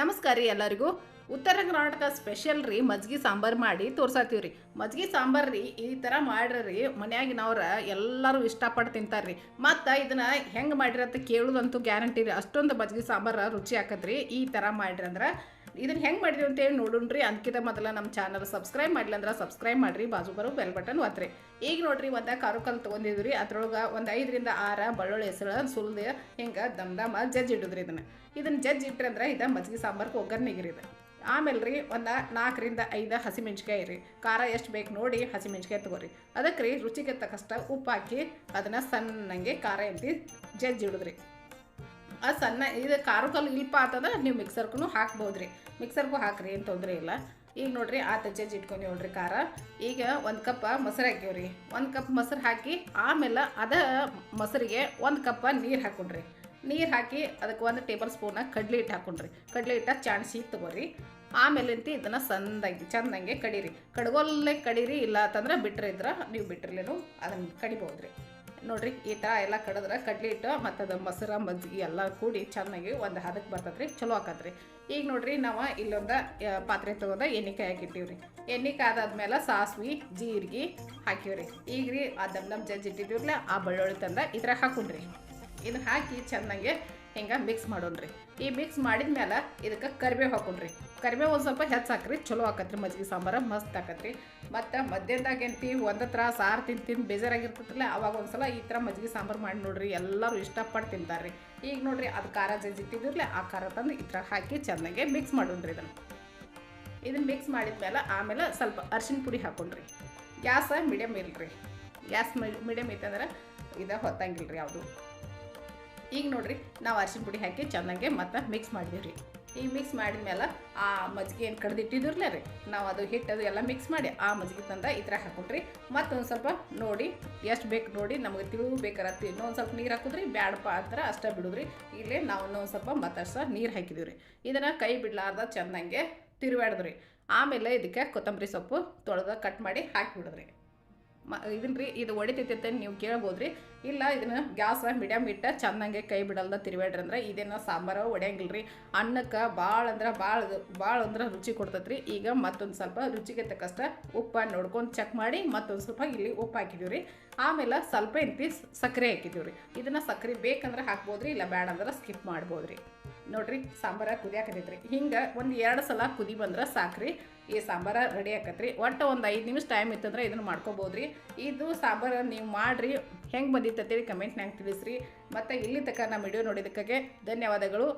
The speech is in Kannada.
ನಮಸ್ಕಾರ ರೀ ಎಲ್ಲರಿಗೂ. ಉತ್ತರ ಕರ್ನಾಟಕ ಸ್ಪೆಷಲ್ ರೀ ಮಜ್ಗಿ ಸಾಂಬಾರು ಮಾಡಿ ತೋರ್ಸಾತೀವಿ ರೀ. ಮಜ್ಗಿ ಸಾಂಬಾರು ರೀ, ಈ ಥರ ಮಾಡ್ರಿ ಮನ್ಯಾಗಿನವ್ರ ಎಲ್ಲರೂ ಇಷ್ಟಪಟ್ಟು ತಿಂತಾರೆ ರೀ. ಮತ್ತು ಇದನ್ನ ಹೆಂಗೆ ಮಾಡಿರಿ ಅಂತ ಕೇಳೋದಂತೂ ಗ್ಯಾರಂಟಿ ರೀ. ಅಷ್ಟೊಂದು ಮಜ್ಗಿ ಸಾಂಬಾರು ರುಚಿ ಹಾಕದ್ರಿ ಈ ಥರ ಮಾಡ್ರಿ ಅಂದ್ರೆ ಇದನ್ನ ಹೆಂಗೆ ಮಾಡಿದ್ವಿ ಅಂತೇಳಿ ನೋಡೋಣ್ರಿ. ಅದಕ್ಕಿಂತ ಮೊದಲ ನಮ್ಮ ಚಾನಲ್ ಸಬ್ಸ್ಕ್ರೈಬ್ ಮಾಡಿಲ್ಲ ಅಂದ್ರೆ ಸಬ್ಸ್ಕ್ರೈಬ್ ಮಾಡಿರಿ. ಬಾಜು ಬರೋ ಬೆಲ್ ಬಟನ್ ಒತ್ರಿ ಈಗ ನೋಡ್ರಿ ಒಂದು ಕಾರು ಕಲ್ ತೊಗೊಂಡಿದ್ವಿ. ಅದ್ರೊಳಗೆ ಒಂದು ಐದರಿಂದ ಆರ ಬೆಳ್ಳುಳ್ಳಿ ಹೆಸರು ಸುಲ್ದೆ ಹಿಂಗೆ ದಮ್ ದಮ ಜಜ್ಜಿ ಇಡುದ್ರಿ ಇದನ್ನು. ಇದನ್ನು ಜಜ್ಜಿ ಇಟ್ರಿ ಅಂದ್ರೆ ಇದು ಮಜ್ಜಿಗೆ ಸಾಂಬಾರ್ಗೆ ಒಗ್ಗರ್ನಿಗೆ ಇದು. ಆಮೇಲೆ ರೀ ಒಂದು ನಾಲ್ಕರಿಂದ ಐದು ಹಸಿಮೆಣ್ಸಿಕಾಯಿ ರೀ ಖಾರ ಎಷ್ಟು ಬೇಕು ನೋಡಿ ಹಸಿಮೆಣ್ಸಿಕಾಯಿ ತೊಗೊರಿ. ಅದಕ್ಕೆ ರೀ ರುಚಿಗೆ ತಕ್ಕಷ್ಟ ಉಪ್ಪು ಹಾಕಿ ಅದನ್ನು ಸಣ್ಣಂಗೆ ಖಾರ ಎಂತಿ ಜಜ್ಜಿ ಅದು ಸಣ್ಣ ಇದು ಖಾರ ಕಲ್ಲು ಇಲ್ಪ ಆತದ ನೀವು ಮಿಕ್ಸರ್ಗೂ ಹಾಕ್ಬೋದು ರೀ ಮಿಕ್ಸರ್ಗೂ ಹಾಕ್ರಿ, ಏನು ತೊಂದರೆ ಇಲ್ಲ. ಈಗ ನೋಡ್ರಿ, ಆ ಜಜ್ಜಿ ಇಟ್ಕೊಂಡು ನೋಡ್ರಿ ಖಾರ. ಈಗ ಒಂದು ಕಪ್ ಮೊಸರು ಹಾಕ್ಯವ್ರಿ. ಒಂದು ಕಪ್ ಮೊಸರು ಹಾಕಿ, ಆಮೇಲೆ ಅದ ಮೊಸರಿಗೆ ಒಂದು ಕಪ್ಪ ನೀರು ಹಾಕೊಂಡ್ರಿ ನೀರು ಹಾಕಿ ಅದಕ್ಕೆ ಒಂದು ಟೇಬಲ್ ಸ್ಪೂನ ಕಡ್ಲೆ ಹಿಟ್ಟು ಹಾಕೊಂಡ್ರಿ ಕಡ್ಲೆ ಹಿಟ್ಟ ಚಾಣಿಸಿ ತಗೋರಿ. ಆಮೇಲೆ ಅಂತ ಇದನ್ನು ಸಂದಾಗಿ ಚಂದಂಗೆ ಕಡೀರಿ. ಕಡ್ಗೊಲ್ಲೇ ಕಡೀರಿ ಇಲ್ಲ ಅಂತಂದ್ರೆ ಬಿಟ್ಟರೆ ಇದ್ರೆ ನೀವು ಬಿಟ್ಟಿರ್ಲೇನು ಅದನ್ನು ಕಡಿಬೋದ್ರಿ. ನೋಡ್ರಿ, ಈ ಥರ ಎಲ್ಲ ಕಡಿದ್ರೆ ಕಡ್ಲಿ ಹಿಟ್ಟು ಮತ್ತು ಅದು ಮೊಸರು, ಮಜ್ಜಿಗೆ ಎಲ್ಲ ಕೂಡಿ ಚೆನ್ನಾಗಿ ಒಂದು ಹದಕ್ಕೆ ಬರ್ತೈತೆ ರೀ ಚಲೋ ಆಕತ್ರಿ. ಈಗ ನೋಡ್ರಿ, ನಾವು ಇಲ್ಲೊಂದು ಪಾತ್ರೆ ತೊಗೊಂಡು ಎಣ್ಣೆ ಹಾಕಿಟ್ಟಿವ್ರಿ. ಎಣ್ಣೆ ಕಾದಾದ್ಮೇಲೆ ಸಾಸ್ವಿ, ಜೀರಿಗೆ ಹಾಕಿವ್ರಿ. ಈಗ ರೀ ಆ ದಮ್ ದಮ್ ಜಜ್ಜಿ ಆ ಬೆಳ್ಳುಳ್ಳಿ ತಂದ ಇದ್ರಾಗ ಹಾಕೊಂಡ್ರಿ ಇದನ್ನ ಹಾಕಿ ಚೆನ್ನಾಗಿ ಹಿಂಗೆ ಮಿಕ್ಸ್ ಮಾಡೋಣ್ರಿ. ಈ ಮಿಕ್ಸ್ ಮಾಡಿದ ಮೇಲೆ ಇದಕ್ಕೆ ಕರಿಬೇವು ಹಾಕೊಂಡ್ರಿ ಕರಿಬೇವು ಒಂದು ಸ್ವಲ್ಪ ಹೆಚ್ಚು ಹಾಕ್ರಿ, ಚಲೋ ಆಕತ್ರಿ ಮಜ್ಜಿಗೆ ಸಾಂಬಾರು, ಮಸ್ತ್ ಆಕತ್ರಿ. ಮತ್ತು ಮಧ್ಯಾಹ್ನದಾಗ ಎಂತಿ ಒಂದು ಥರ ಸಾರು ತಿಂದು ತಿಂದು ಬೇಜಾರಾಗಿರ್ತೈತಲ್ಲ ಅವಾಗ ಒಂದು ಸಲ ಈ ಥರ ಮಜ್ಜಿಗೆ ಸಾಂಬಾರು ಮಾಡಿ ನೋಡ್ರಿ, ಎಲ್ಲರೂ ಇಷ್ಟಪಟ್ಟು ತಿಂತಾರೆ ರೀ ಈಗ ನೋಡ್ರಿ ಅದು ಖಾರ ಜಜ್ಜಿಟ್ಟಿದ್ರಲ್ಲ ಆ ಖಾರ ತಂದು ಈ ಥರ ಹಾಕಿ ಚೆನ್ನಾಗಿ ಮಿಕ್ಸ್ ಮಾಡೋಣ್ರಿ ಇದನ್ನು. ಇದನ್ನು ಮಿಕ್ಸ್ ಮಾಡಿದ ಮೇಲೆ ಆಮೇಲೆ ಸ್ವಲ್ಪ ಅರ್ಶಿನ ಪುಡಿ ಹಾಕೊಂಡ್ರಿ ಗ್ಯಾಸ್ ಮೀಡಿಯಮ್ ಇಲ್ರಿ. ಗ್ಯಾಸ್ ಮೀಡಿಯಮ್ ಇತ್ತಂದ್ರೆ ಇದು ಹೊತ್ತಂಗಿಲ್ಲ ರೀ ಯಾವುದು. ಈಗ ನೋಡ್ರಿ, ನಾವು ಅರ್ಶಿಣ ಪುಡಿ ಹಾಕಿ ಚೆನ್ನಾಗೆ ಮತ್ತೆ ಮಿಕ್ಸ್ ಮಾಡಿದೀವಿ ರೀ ಈಗ ಮಿಕ್ಸ್ ಮಾಡಿದ್ಮೇಲೆ ಆ ಮಜ್ಜಿಗೆ ಏನು ಕಡ್ದಿಟ್ಟಿದ್ರಲ್ಲ ರೀ, ನಾವು ಅದು ಹಿಟ್ಟು ಅದು ಎಲ್ಲ ಮಿಕ್ಸ್ ಮಾಡಿ ಆ ಮಜ್ಜಿಗೆ ತಂದ ಥರ ಹಾಕೊಂಡ್ರಿ. ಮತ್ತೊಂದು ಸ್ವಲ್ಪ ನೋಡಿ, ಎಷ್ಟು ಬೇಕು ನೋಡಿ, ನಮಗೆ ತಿಳಿವು ಬೇಕಾರತ್ತಿ ಇನ್ನೊಂದು ಸ್ವಲ್ಪ ನೀರು ಹಾಕಿದ್ರಿ, ಬ್ಯಾಡಪ್ಪ ಅಂತಾರೆ ಅಷ್ಟೇ ಬಿಡೋದ್ರಿ. ಇಲ್ಲಿ ನಾವು ಇನ್ನೊಂದು ಸ್ವಲ್ಪ ಮತ್ತಷ್ಟು ನೀರು ಹಾಕಿದೀವಿ ರೀ ಇದನ್ನು ಕೈ ಬಿಡಲಾರ್ದ ಚೆನ್ನಾಗೆ ತಿರುವಾಡಿದ್ರಿ ಆಮೇಲೆ ಇದಕ್ಕೆ ಕೊತ್ತಂಬರಿ ಸೊಪ್ಪು ತೊಳೆದ ಕಟ್ ಮಾಡಿ ಹಾಕಿಬಿಡಿದ್ರಿ. ಮ ಇದನ್ನ ರೀ, ಇದು ಹೊಡಿತೈತೆ ನೀವು ಕೇಳ್ಬೋದು ರೀ ಇಲ್ಲ, ಇದನ್ನು ಗ್ಯಾಸ್ ಮೀಡಿಯಮ್ ಇಟ್ಟು ಚೆನ್ನಾಗೆ ಕೈ ಬಿಡಲ್ದ ತಿರುಬೇಡ್ರಿ ಅಂದ್ರೆ ಇದೇನೋ ಸಾಂಬಾರು ಒಡೆಯಂಗಿಲ್ಲ ರೀ ಅನ್ನಕ್ಕೆ ಭಾಳ ಅಂದ್ರೆ ಭಾಳ ಭಾಳ ಅಂದ್ರೆ ರುಚಿ ಕೊಡ್ತೈತೆ ರೀ ಈಗ ಮತ್ತೊಂದು ಸ್ವಲ್ಪ ರುಚಿಗೆ ತಕ್ಕಷ್ಟ ಉಪ್ಪು ನೋಡ್ಕೊಂಡು ಚೆಕ್ ಮಾಡಿ ಮತ್ತೊಂದು ಸ್ವಲ್ಪ ಇಲ್ಲಿ ಉಪ್ಪು ಹಾಕಿದೀವಿ ರೀ ಆಮೇಲೆ ಸ್ವಲ್ಪ ಇಂತಿ ಸಕ್ಕರೆ ಹಾಕಿದೀವಿ ರೀ ಇದನ್ನು ಸಕ್ಕರೆ ಬೇಕಂದ್ರೆ ಹಾಕ್ಬೋದು ರೀ ಇಲ್ಲ ಬೇಡ ಅಂದ್ರೆ ಸ್ಕಿಪ್ ಮಾಡ್ಬೋದು ರೀ ನೋಡ್ರಿ, ಸಾಂಬಾರ ಕುದಿಯಾಕತೈತ್ರಿ ಹಿಂಗೆ ಒಂದು ಎರಡು ಸಲ ಕುದಿ ಬಂದ್ರೆ ಸಾಕ್ರಿ. ಈ ಸಾಂಬಾರ ರೆಡಿ ಆಕತ್ರಿ. ಒಟ್ಟು ಒಂದು ಐದು ನಿಮಿಷ ಟೈಮ್ ಇತ್ತಂದ್ರೆ ಇದನ್ನು ಮಾಡ್ಕೋಬೋದ್ರಿ. ಇದು ಸಾಂಬಾರ ನೀವು ಮಾಡಿರಿ. ಹೆಂಗೆ ಬಂದಿತ್ತು ಅಂತೇಳಿ ಕಮೆಂಟ್ನಾಗ ತಿಳಿಸ್ರಿ. ಮತ್ತು ಇಲ್ಲಿ ತನಕ ನಮ್ಮ ವಿಡಿಯೋ ನೋಡಿದ್ದಕ್ಕಾಗೆ ಧನ್ಯವಾದಗಳು.